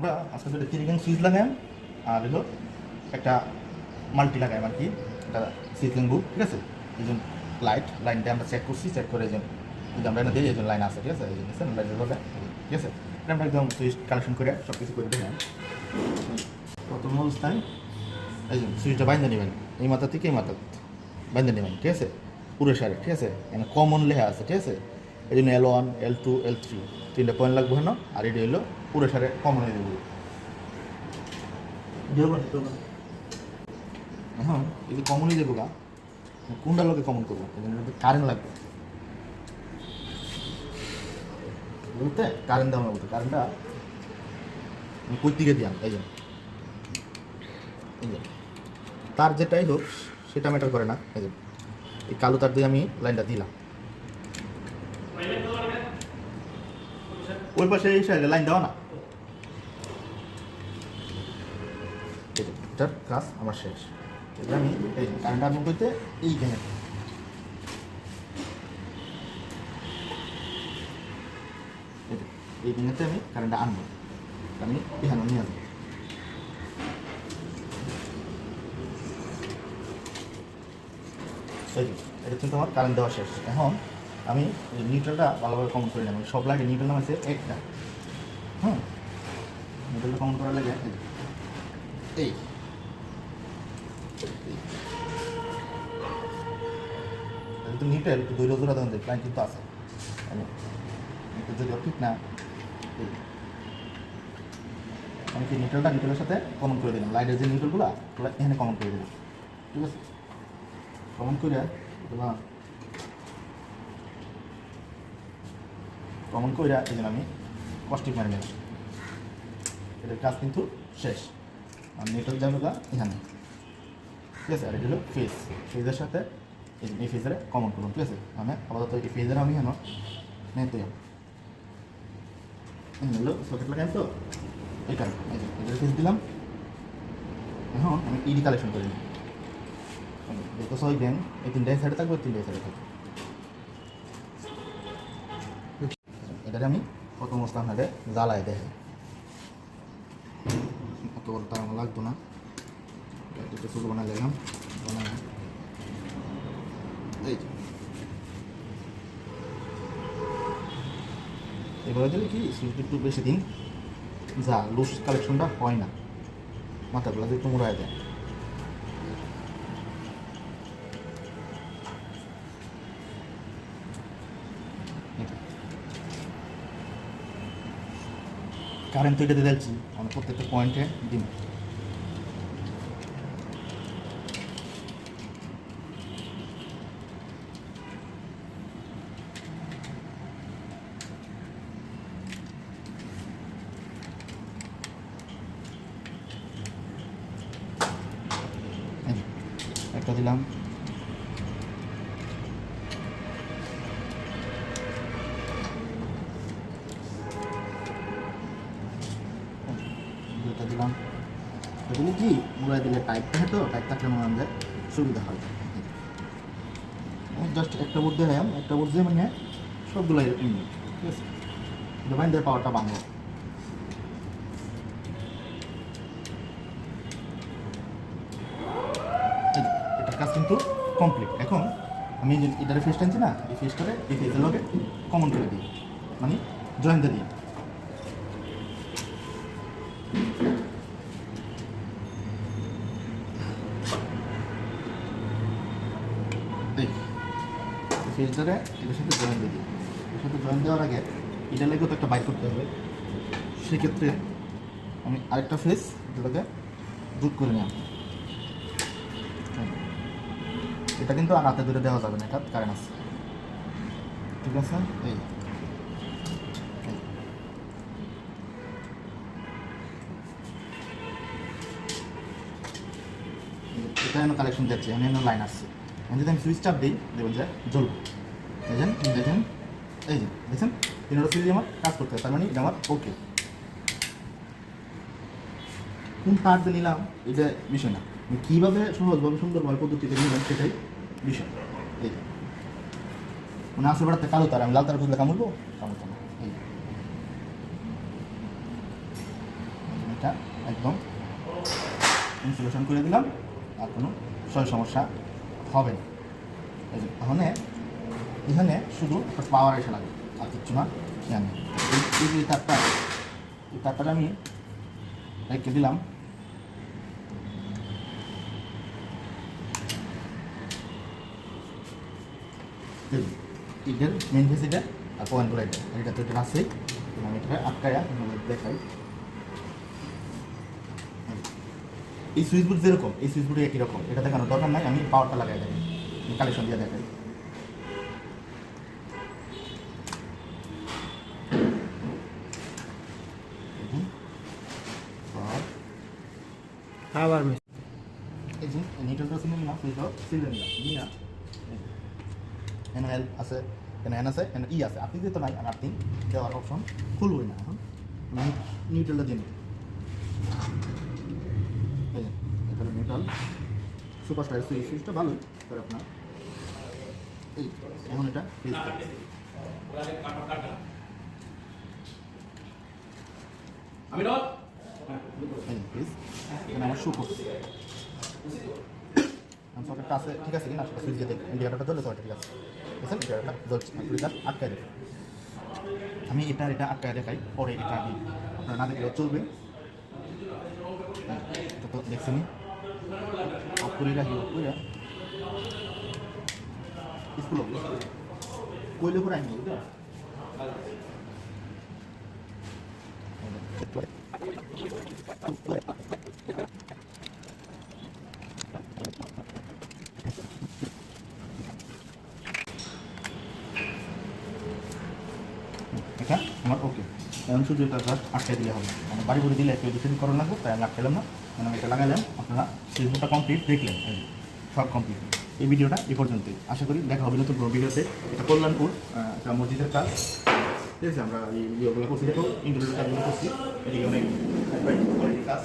আমরা আজকে যেটা তিরিগান সুইচ লাগাই আর হলো একটা মাল্টি লাগাই আর কি, একটা সিজলিং বুক ঠিক আছে? এই জন্য লাইট লাইনটা আমরা চেক করছি চেক করে এই জন্য যদি আমরা এটা দিই, এই লাইন আছে, ঠিক আছে? এই জন্য লাইটের লগে ঠিক আছে? আমরা একদম সুইচ কালেকশন করে সব কিছু করে দিলাম। প্রথম অবস্থায় এই জন্য সুইচটা বাইন্ধে নেবেন, এই মাথা থেকে এই মাথা বাইন্ধে নেবেন, ঠিক আছে? পুরো সারে ঠিক আছে? এখানে কমন লেখা আছে, ঠিক আছে? এই জন্য L one L two L three তিনটে পয়েন্ট লাগবে না আর এটা হলো পুরো সারে কমন হয়ে দেবো এখন এই যে কমনই দেবো গা। কোনটা লোকে কমন করব? কারেন্ট লাগবে। বুঝতে? কারেন্ট দেওয়া বলতে কারেন্টটা কই দিকে দিলাম এই জন্য তার যেটাই হোক সেটা ম্যাটার করে না। এই কালো তার দিয়ে আমি লাইনটা দিলাম। ওই পাশে এই সাইডে লাইন দেওয়া না। এই কাজ আমার শেষ। আমি এই কারেন্ট আনব করতে এইখানে এই এই দিনেতে আমি কারেন্টটা আনব। আমি এখানে নিয়ে আসব। এই এটা কিন্তু আমার কারেন্ট দেওয়া শেষ। এখন আমি নিউট্রালটা ভালোভাবে কমন করে নেব সব লাগে নিউট্রাল নাম আছে একটা। হুম? নিউট্রালটা কমন করার লাগে এই যে, এই। এটা তো নিউট্রাল দুই রোজোরা দেন লাইন কিন্তু আছে। আমি একটু যদি ঠিক না। আমি কি নিউট্রালটা নিউট্রালের সাথে কমন করে দিলাম? লাইটের যে নিউট্রালগুলো ওগুলো এখানে কমন করে দিলাম। ঠিক আছে? কমন করে দিলাম কমন করে এই জন্য আমি কষ্টিক মারি নিলাম। এটার কাজ কিন্তু শেষ। আর নেটওয়ার্ক গা, এখানে। ঠিক আছে, আর এটা হলো ফেস ফেজের সাথে এই ফেজের কমন করুন ঠিক আছে? আমি আপাতত এই ফেজের আমি কেন নিতে হলো সকেট লাগাই তো। এই কারণে এটার ফেজ দিলাম। এখন আমি ইডি কালেকশন করে নিই। দেখো সবাই ব্যাংক এই তিনটাই সাইডে থাকবে, তিনটাই সাইডে থাকবে। এটারে আমি প্রথম অবস্থা আপনাদের জ্বালায় দেখে অত বড় তার আমার লাগতো না। এটা একটু ছোটো বানাই দিলাম। বানাই এই এবারে দিলে কি সুইচ একটু বেশি দিন যা লুজ কালেকশনটা হয় না। মাথাগুলো একটু মোড়ায় দেয়। কারেন্ট তো দিচ্ছি আমরা প্রত্যেকটা পয়েন্টে দিন। একটা দিলাম। দুটো দিলাম। এগুলি কি মোড়াই দিলে টাইট থাকে তো? টাইট থাকলে মনে সুবিধা হয় জাস্ট একটা বোর্ড দিয়ে একটা বোর্ড দিয়ে মানে সবগুলো এরকম ঠিক আছে? দিয়ে পাওয়ারটা বাংলো এটার কাজ কিন্তু কমপ্লিট এখন আমি এটার ফেস টানছি না, এই ফেসটারে এই ফেসের কমন করে দিই। মানে জয়েন্ট দিয়ে দিই এই ফেসটারে এটার সাথে জয়েন দিয়ে দিই। এর সাথে জয়েন দেওয়ার আগে এটা লেগেও তো একটা বাইক করতে হবে। সেক্ষেত্রে আমি আরেকটা ফেস এটাকে জুট করে নিলাম। এটা কিন্তু আর হাতে ধরে দেওয়া যাবে না, এটা কারেন্ট আছে। ঠিক আছে? এই। এটা কালেকশন দিচ্ছি আমি লাইন আসছে। যদি আমি সুইচ চাপ দিই দেখবেন যে জ্বলবে। দেখেন দেখেন, এই যে দেখছেন তিনটা সুইচ আমার কাজ করতে হবে, তার মানে আমার ওকে কোন তার নিলাম, এটা বিষয় না। কীভাবে সহজভাবে সুন্দরভাবে পদ্ধতিতে নিলাম সেটাই বিষয়। এই মানে আসল বেড়াতে কালো তার, আমি লাল তার খুঁজলে কামড়বো? কামড়তো না। এই এটা একদম ইনসুলেশন করে দিলাম, আর কোনো সয় সমস্যা হবে না। এই যে এখানে এখানে শুধু একটা পাওয়ার এসে লাগে আর কিচ্ছু না এখানে এই যে তারটা, এই তারটা আমি রেখে দিলাম। এটার মেন ফেস এটা আর পয়েন্টগুলো এটা এটা তো এটা আছেই আমি এটা আটকায়া দেখাই। এই সুইচ বোর্ড যেরকম এই সুইচ বোর্ডে একই রকম এটা দেখানোর দরকার নাই আমি পাওয়ারটা লাগাই দেখাই কালেকশন দিয়ে দেখাই। আবার এই যে আছে এন এন আছে এন ই আছে। আপনি নাই আর আপনি দেওয়ার অপশন খুলবই না এখন। নিউট্রালটা দিয়ে নিই। সুপার স্টার সুইচ সুইচটা ভালোই তবে আপনার। এই এখন এটা আমি আমার শু করছে। আমি সকেটটা আছে ঠিক আছে কিনা? সুইচ দিয়ে সকেটটা ঠিক আছে। সুইচটা আটকায় দেবে আমি এটা এটা আটকায় দেখাই। পরে এটা আমি আপনারা না দেখলেও চলবে। তো দেখছেনি অফ করে রাখি অফ করে স্কুল কইলে করে আইনি এটা আমার ওকে এখন শুধু এটা আটকে দিলে হবে। মানে বাড়ি বাড়ি দিলে একটু করা লাগবে, তাই আমি আটকালাম না। মানে এটা লাগালাম আপনারা সিজনটা কমপ্লিট দেখলেন সব কমপ্লিট এই ভিডিওটা এ পর্যন্তই। আশা করি দেখা হবে নতুন ভিডিওতে। এটা কল্যাণপুর একটা মসজিদের কাজ। ঠিক আছে, আমরা এই ভিডিওগুলো করছি, দেখো ইন্টারভিউ কাজগুলো করছি। এদিকে অনেক কাজ।